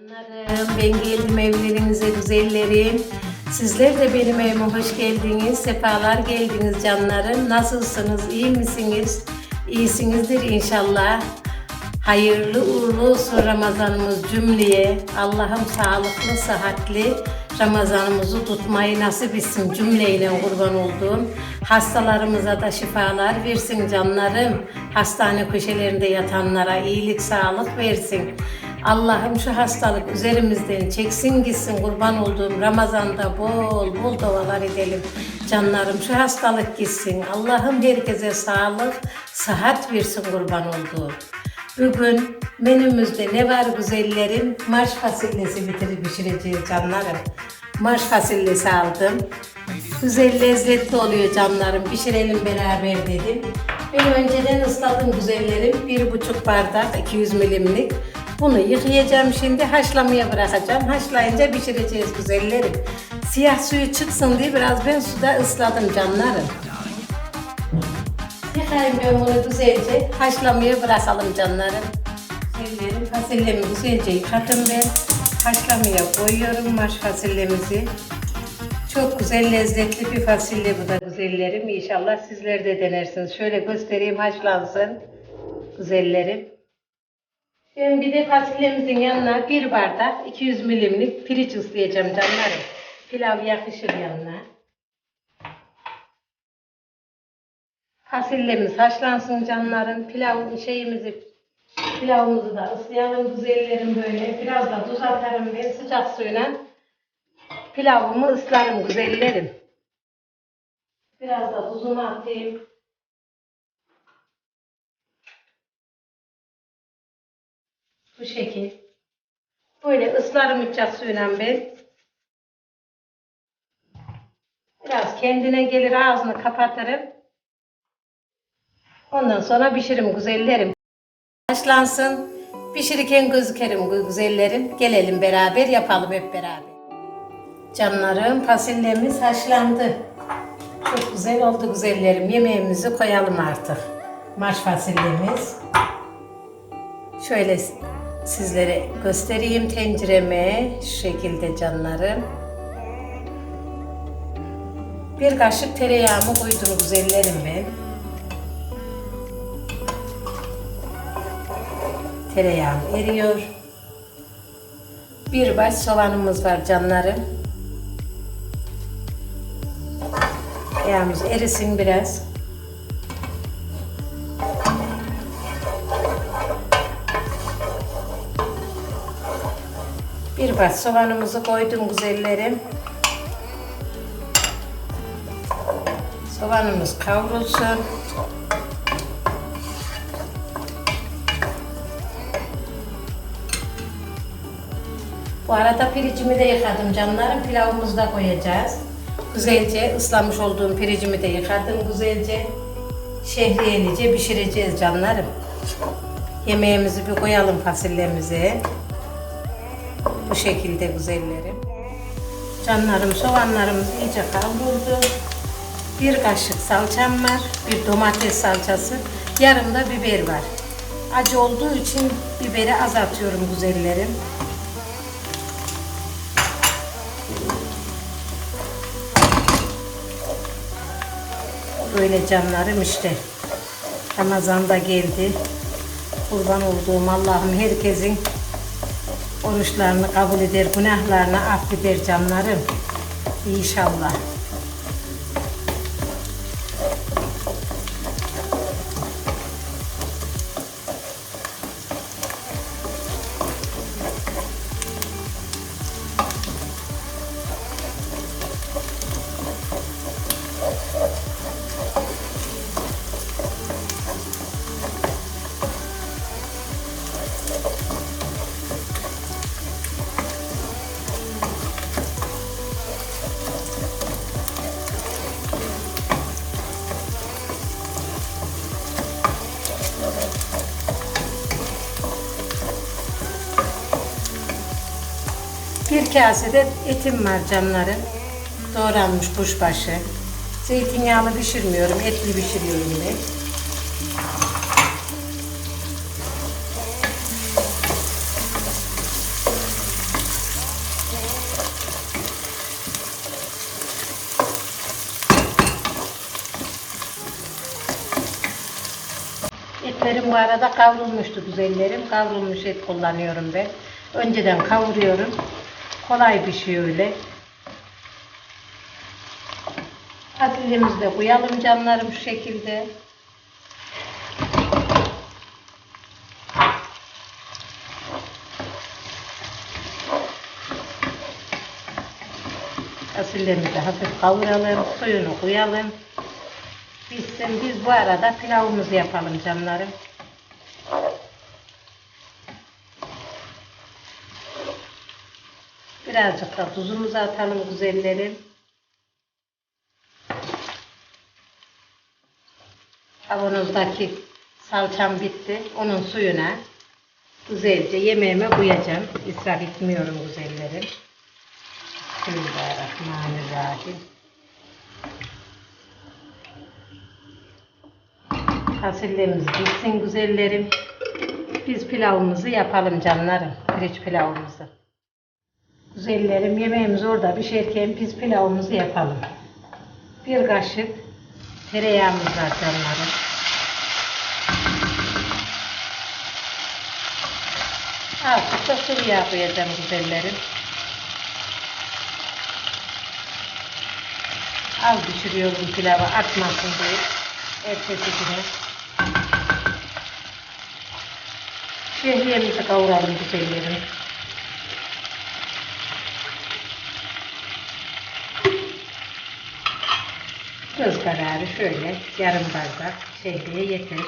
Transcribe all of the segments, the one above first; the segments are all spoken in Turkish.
Canlarım, ben geldim evlerinize güzellerim. Sizler de benim evime hoş geldiniz, sefalar geldiniz canlarım. Nasılsınız, iyi misiniz? İyisinizdir inşallah. Hayırlı uğurlu olsun Ramazanımız cümleye. Allah'ım sağlıklı, sıhhatli Ramazanımızı tutmayı nasip etsin cümleyle kurban olduğum. Hastalarımıza da şifalar versin canlarım. Hastane köşelerinde yatanlara iyilik, sağlık versin. Allah'ım şu hastalık üzerimizden çeksin gitsin kurban olduğum Ramazan'da bol bol dualar edelim. Canlarım şu hastalık gitsin. Allah'ım herkese sağlık, sıhhat versin kurban olduğum. Bugün menümüzde ne var güzellerim? Marş fasulyesi bitirip pişireceğiz canlarım. Marş fasulyesi aldım. Güzel lezzetli oluyor canlarım. Pişirelim beraber dedim. Ben önceden ısladım güzellerim. Bir buçuk bardak 200 milimlik. Bunu yıkayacağım şimdi haşlamaya bırakacağım. Haşlayınca pişireceğiz güzellerim. Siyah suyu çıksın diye biraz ben suda ısladım canlarım. Yıkayayım ben bunu güzelce haşlamaya bırakalım canlarım. Güzellerim fasulyemi güzelce yıkadım ben. Haşlamaya koyuyorum maş fasulyemizi. Çok güzel lezzetli bir fasulye bu da güzellerim. İnşallah sizler de denersiniz. Şöyle göstereyim haşlansın güzellerim. Ben bir de fasulyemizin yanına bir bardak 200 milimlik pirinç ıslayacağım canlarım. Pilav yakışır yanına. Fasulyemiz haşlansın canların. Pilav şeyimizi pilavımızı da ıslayalım güzellerim böyle. Biraz da tuz atarım ben sıcak suyla. Pilavımı ıslarım güzellerim. Biraz da tuzunu atayım. Bu şekil. Böyle ıslarım sıcak suyla ben. Biraz kendine gelir ağzını kapatırım. Ondan sonra pişirim güzellerim. Haşlansın. Pişirirken gözükerim güzellerim. Gelelim beraber yapalım hep beraber. Canlarım fasulyemiz haşlandı. Çok güzel oldu güzellerim. Yemeğimizi koyalım artık. Marş fasulyemiz. Şöyle sizlere göstereyim tencereme. Şu şekilde canlarım. Bir kaşık tereyağımı koydum güzellerim ben. Tereyağım eriyor. Bir baş soğanımız var canlarım. Yağımız erisin biraz. Bir baş soğanımızı koydum güzellerim. Soğanımız kavrulsun. Bu arada pirincimi de yıkadım canlarım. Pilavımızı da koyacağız. Güzelce ıslamış olduğum pirincimi de yıkadım. Güzelce şehriyelice pişireceğiz canlarım. Yemeğimizi bir koyalım fasulyemize. Şekilde güzellerim. Canlarım soğanlarımız iyice kavruldu. Bir kaşık salçam var. Bir domates salçası. Yarım da biber var. Acı olduğu için biberi azaltıyorum güzellerim. Böyle canlarım işte. Ramazan da geldi. Kurban olduğum Allah'ım herkesin oruçlarını kabul eder, günahlarını affeder canlarım. İnşallah. Bir kase de etim var canları. Doğranmış kuşbaşı. Zeytinyağlı pişirmiyorum, etli pişiriyorum ben. Etlerim bu arada kavrulmuştu güzellerim. Kavrulmuş et kullanıyorum ben. Önceden kavuruyorum. Kolay pişiyor öyle. Fasulyemizi de koyalım canlarım şu şekilde. Fasulyemizi hafif kavuralım, suyunu koyalım. Pişsin. Biz bu arada pilavımızı yapalım canlarım. Birazcık da tuzumuzu atalım güzellerim. Kavanozdaki salçam bitti. Onun suyuna güzelce yemeğime koyacağım. İsraf etmiyorum güzellerim. Bismillahirrahmanirrahim. Fasulyemiz bitsin güzellerim. Biz pilavımızı yapalım canlarım. Pirinç pilavımızı. Güzellerim yemeğimiz orada pişerken biz pilavımızı yapalım. Bir kaşık tereyağımız var canlarım. Azıcık da sıvı yağ koyacağım güzellerim. Az pişiriyorum pilavı atmasın diye. Ertesi güne. Şehriyemizi kavuralım güzellerim. Göz kararı şöyle yarım bardak şehriye yeter.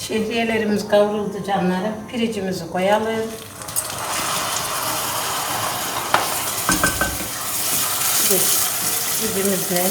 Şehriyelerimiz kavruldu canlarım. Pirincimizi koyalım. Bizimizle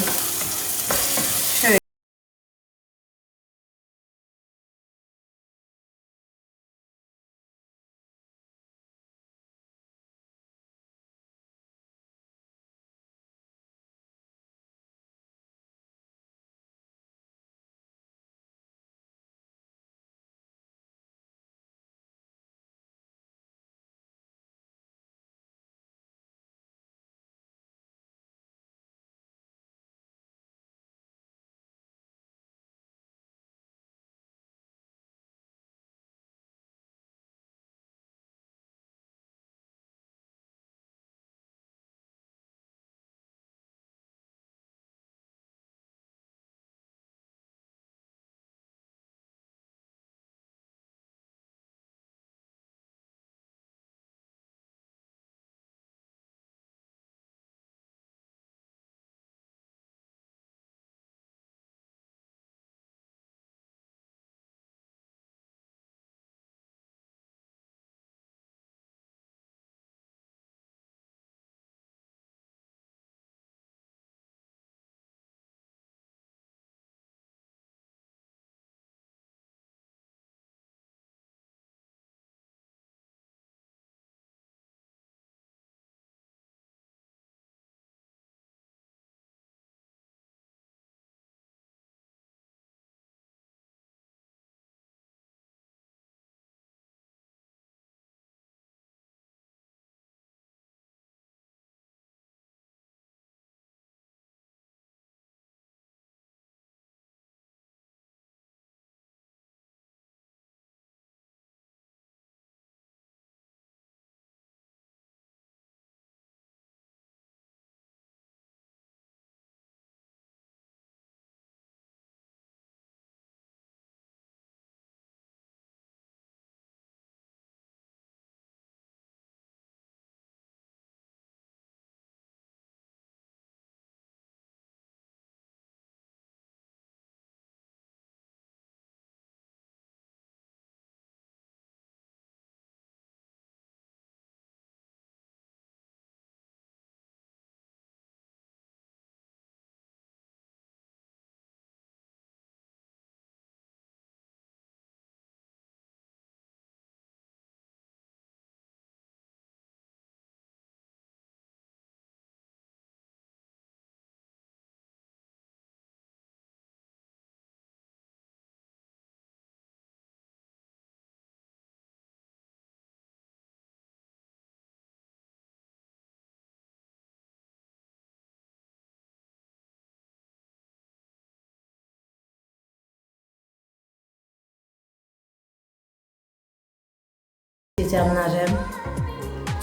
canlarım.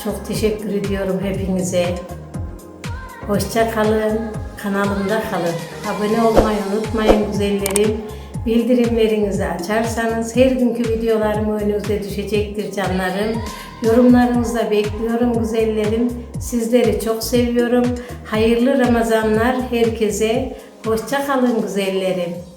Çok teşekkür ediyorum hepinize. Hoşça kalın. Kanalımda kalın. Abone olmayı unutmayın güzellerim. Bildirimlerinizi açarsanız her günkü videolarım önünüze düşecektir canlarım. Yorumlarınızı da bekliyorum güzellerim. Sizleri çok seviyorum. Hayırlı Ramazanlar herkese. Hoşça kalın güzellerim.